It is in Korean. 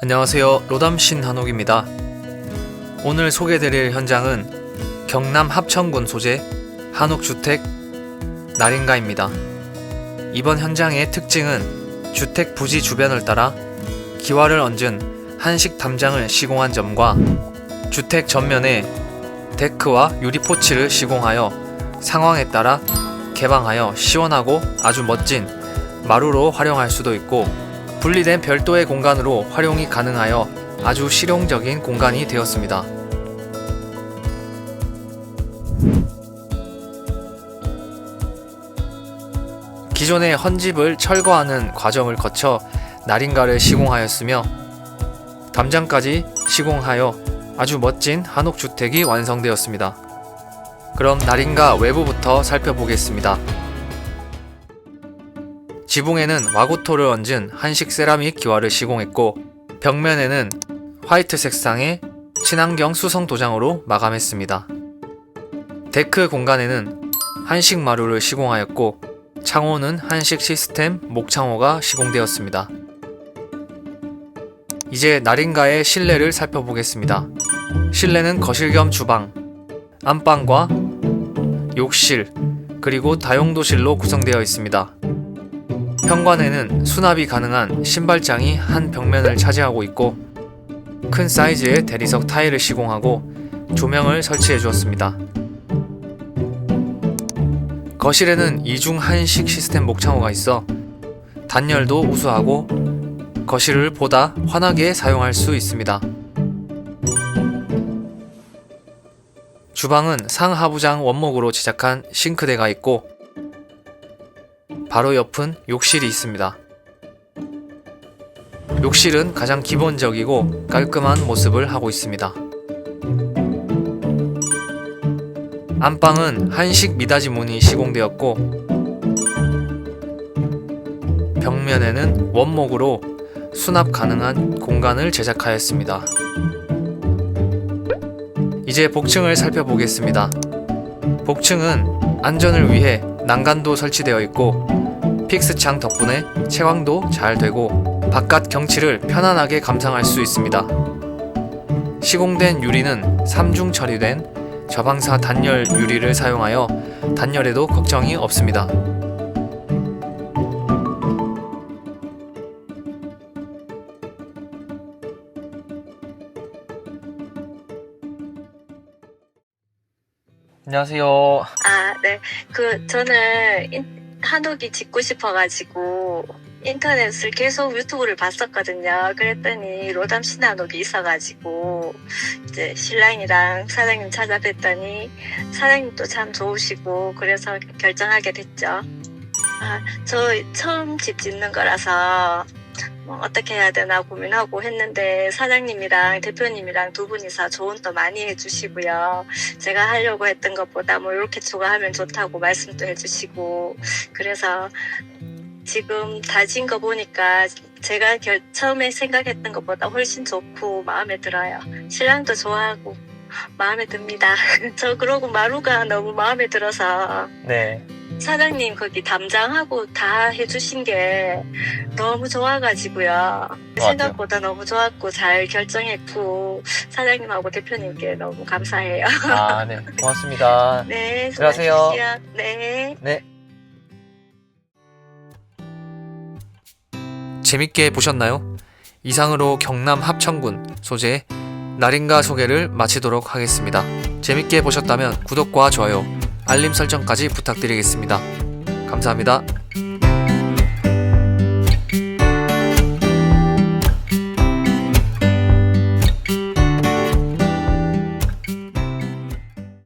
안녕하세요. 로담신 한옥입니다. 오늘 소개드릴 현장은 경남 합천군 소재 한옥주택 나린가입니다. 이번 현장의 특징은 주택 부지 주변을 따라 기와를 얹은 한식 담장을 시공한 점과 주택 전면에 데크와 유리 포치를 시공하여 상황에 따라 개방하여 시원하고 아주 멋진 마루로 활용할 수도 있고 분리된 별도의 공간으로 활용이 가능하여 아주 실용적인 공간이 되었습니다. 기존의 헌집을 철거하는 과정을 거쳐 나린가를 시공하였으며 담장까지 시공하여 아주 멋진 한옥주택이 완성되었습니다. 그럼 나린가 외부부터 살펴보겠습니다. 지붕에는 와구토를 얹은 한식 세라믹 기와를 시공했고 벽면에는 화이트 색상의 친환경 수성 도장으로 마감했습니다. 데크 공간에는 한식 마루를 시공하였고 창호는 한식 시스템 목창호가 시공되었습니다. 이제 나린가의 실내를 살펴보겠습니다. 실내는 거실 겸 주방, 안방과 욕실, 그리고 다용도실로 구성되어 있습니다. 현관에는 수납이 가능한 신발장이 한 벽면을 차지하고 있고 큰 사이즈의 대리석 타일을 시공하고 조명을 설치해 주었습니다. 거실에는 이중 한식 시스템 목창호가 있어 단열도 우수하고 거실을 보다 환하게 사용할 수 있습니다. 주방은 상하부장 원목으로 제작한 싱크대가 있고 바로 옆은 욕실이 있습니다. 욕실은 가장 기본적이고 깔끔한 모습을 하고 있습니다. 안방은 한식 미닫이 문이 시공되었고 벽면에는 원목으로 수납 가능한 공간을 제작하였습니다. 이제 복층을 살펴보겠습니다. 복층은 안전을 위해 난간도 설치되어 있고 픽스창 덕분에 채광도 잘 되고 바깥 경치를 편안하게 감상할 수 있습니다. 시공된 유리는 3중 처리된 저방사 단열 유리를 사용하여 단열에도 걱정이 없습니다. 안녕하세요. 아, 네. 그, 저는 인- 한옥이 짓고 싶어가지고 인터넷을 계속 유튜브를 봤었거든요. 그랬더니 로담 신한옥이 있어가지고 이제 신랑이랑 사장님 찾아뵀더니 사장님도 참 좋으시고 그래서 결정하게 됐죠. 아, 저 처음 집 짓는 거라서 뭐 어떻게 해야 되나 고민하고 했는데 사장님이랑 대표님이랑 두 분이서 조언도 많이 해주시고요. 제가 하려고 했던 것보다 뭐 이렇게 추가하면 좋다고 말씀도 해주시고 그래서 지금 다진 거 보니까 제가 결- 처음에 생각했던 것보다 훨씬 좋고 마음에 들어요. 신랑도 좋아하고 마음에 듭니다. 저 그러고 마루가 너무 마음에 들어서 네. 사장님 거기 담장하고 다 해주신 게 너무 좋아가지고요. 생각보다 너무 좋았고 잘 결정했고 사장님하고 대표님께 너무 감사해요. 아, 네. 고맙습니다. 네, 들어가세요. 수고하십시오. 네. 네. 재밌게 보셨나요? 이상으로 경남 합천군 소재 나린가 소개를 마치도록 하겠습니다. 재밌게 보셨다면 구독과 좋아요, 알림 설정까지 부탁드리겠습니다. 감사합니다.